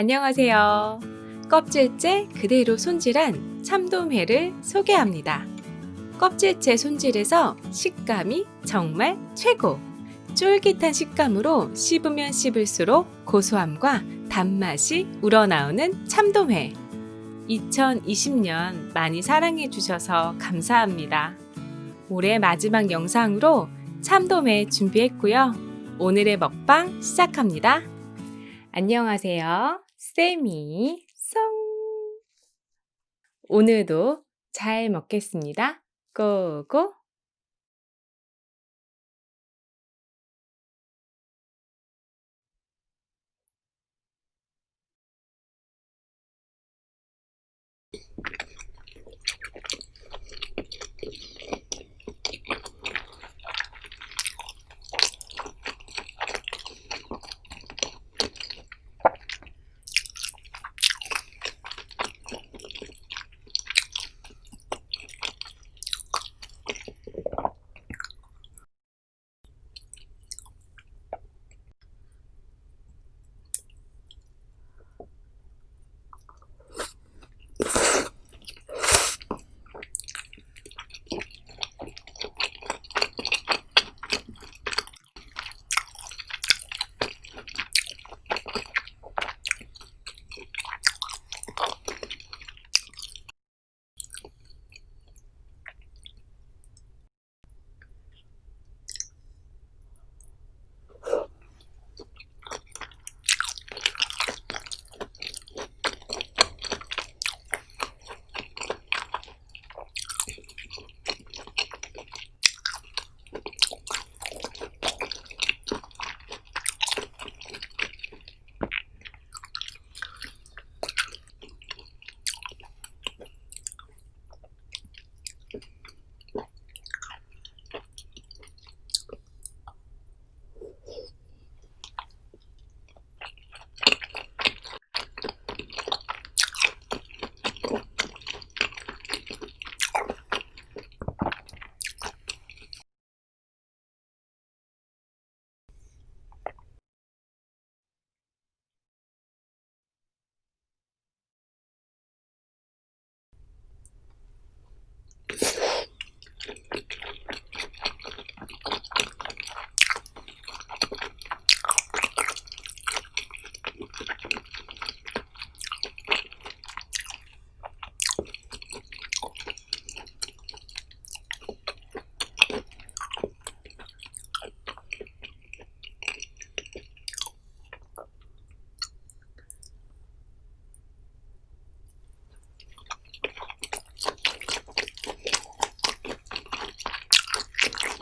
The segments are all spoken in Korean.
안녕하세요. 껍질째 그대로 손질한 참돔회를 소개합니다. 껍질째 손질해서 식감이 정말 최고! 쫄깃한 식감으로 씹으면 씹을수록 고소함과 단맛이 우러나오는 참돔회. 2020년 많이 사랑해 주셔서 감사합니다. 올해 마지막 영상으로 참돔회 준비했고요. 오늘의 먹방 시작합니다. 안녕하세요. 쌤이 송. 오늘도 잘 먹겠습니다. 고고.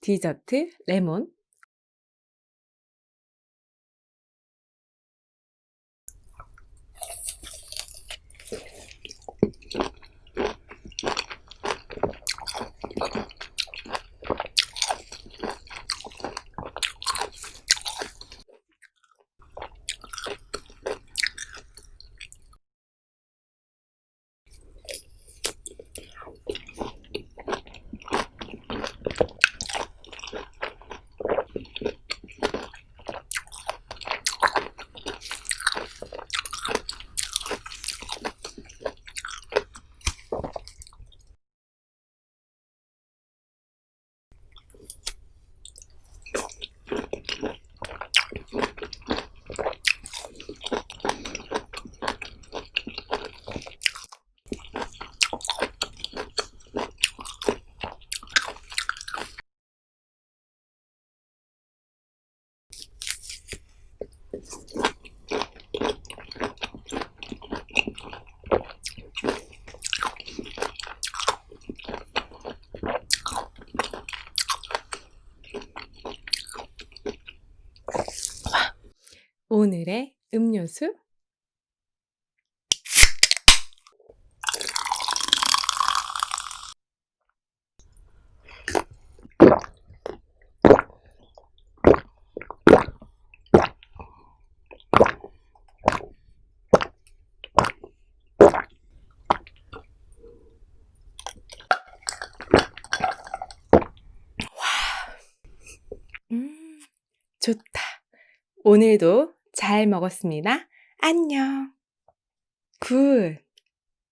디저트 레몬. 오늘의 음료수. 음, 좋다. 오늘도 잘 먹었습니다. 안녕. 굿.